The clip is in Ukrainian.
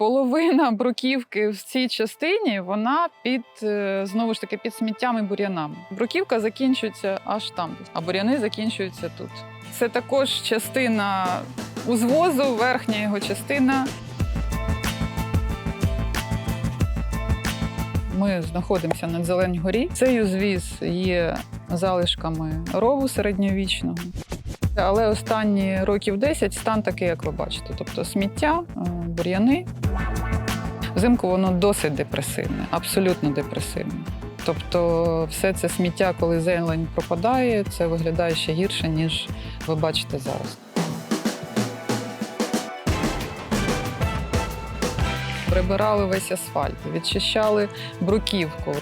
Половина бруківки в цій частині вона під е, знову ж таки під сміттями бур'янами. Бруківка закінчується аж там, а бур'яни закінчуються тут. Це також частина узвозу, верхня його частина. Ми знаходимося на Зеленій горі. Цей узвіз є залишками рову середньовічного. Але останні років 10 стан такий, як ви бачите. Тобто сміття, е, бур'яни. Взимку воно досить депресивне, абсолютно депресивне. Тобто, все це сміття, коли зелень пропадає, це виглядає ще гірше, ніж ви бачите зараз. Прибирали весь асфальт, відчищали бруківку.